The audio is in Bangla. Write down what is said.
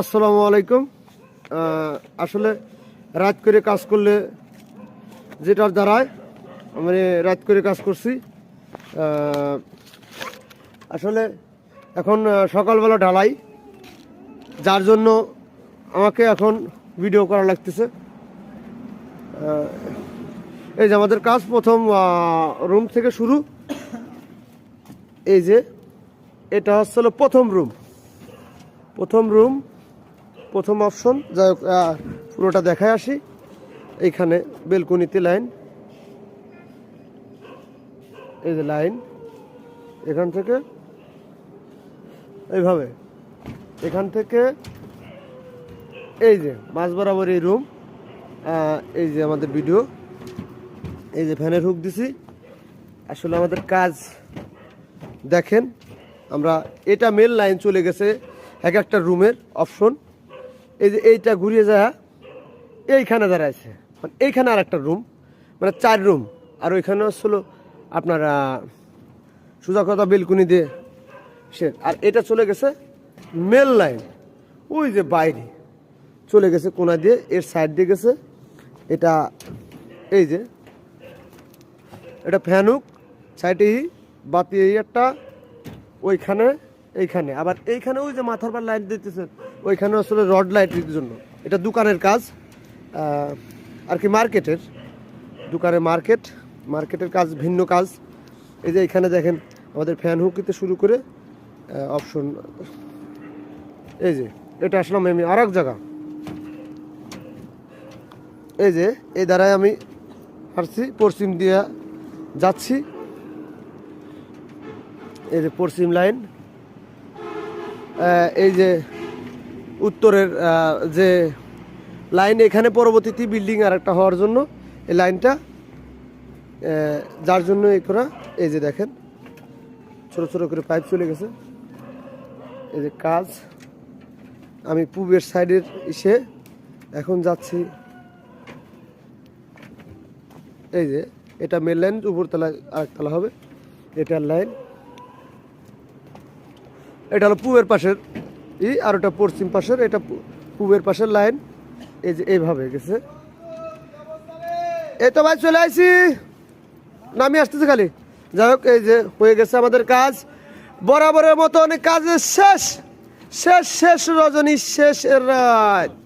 আসসালামু আলাইকুম। আসলে রাত করে কাজ করলে যেটার দ্বারায় মানে রাত করে কাজ করছি। আসলে এখন সকালবেলা ঢালাই, যার জন্য আমাকে এখন ভিডিও করা লাগতেছে। এই যে আমাদের কাজ প্রথম রুম থেকে শুরু। এই যে এটা হচ্ছে প্রথম রুম প্রথম রুম প্রথম অপশন, যাই হোক পুরোটা দেখায় আসি। এইখানে বেলকুনিতে লাইন। এই যে লাইন। এখান থেকে এইভাবে। এখান থেকে এই যে, মাঝ বরাবর এই রুম এই যে আমাদের ভিডিও এই যে ফ্যানের হুক দিছি। আসলে আমাদের কাজ দেখেন, আমরা, এটা মেল লাইন চলে গেছে এক একটা রুমের অপশন এই যে এইটা ঘুরিয়ে যায় এইখানে দাঁড়াইছে। মানে এইখানে আর একটা রুম মানে চার রুম আর ওইখানে হচ্ছিল আপনার সোজা কথা বেলকুনি দিয়ে সে। আর এটা চলে গেছে মেল লাইন ওই যে বাইরে চলে গেছে কোনা দিয়ে, এর সাইড দিয়ে গেছে। এটা এই যে, এটা ফ্যানুক সাইডে বাতি এই একটা, ওইখানে, এইখানে। আবার এইখানে ওই যে মাথার পর লাইট দিতেছে। ওইখানে আসলে রড লাইটের জন্য। এটা দোকানের কাজ আর কি মার্কেটের। দোকানে মার্কেট, মার্কেটের কাজ ভিন্ন কাজ। এই যে এখানে দেখেন আমাদের ফ্যান হুকিতে শুরু করে অপশন এই যে, এটা আসলাম আমি আর এক জায়গা। এই যে, এই দ্বারাই আমি হারছি পশ্চিম দিয়া যাচ্ছি। এই যে পশ্চিম লাইন এই যে উত্তরের যে লাইন এখানে পরবর্তীতে বিল্ডিং আর একটা হওয়ার জন্য, এই লাইনটা যার জন্য এই করা, এই যে দেখেন, ছোট ছোট করে পাইপ চলে গেছে। এই যে কাজ, আমি পূবের সাইডের ইসে এখন যাচ্ছি। এই যে, এটা মেন লাইন উপরতলা আরেকতলা হবে এটার লাইন এটা হলো পূবের পাশের ই আর ওটা পশ্চিম পাশের, এটা পূবের পাশের লাইন। এই যে এইভাবে গেছে। এই তো ভাই, চলে আসি নামি আসতেছে খালি। যাই হোক, এই যে হয়ে গেছে আমাদের কাজ। বরাবরের মতো অনেক কাজের শেষ শেষ শেষ রজনী, শেষ রাত।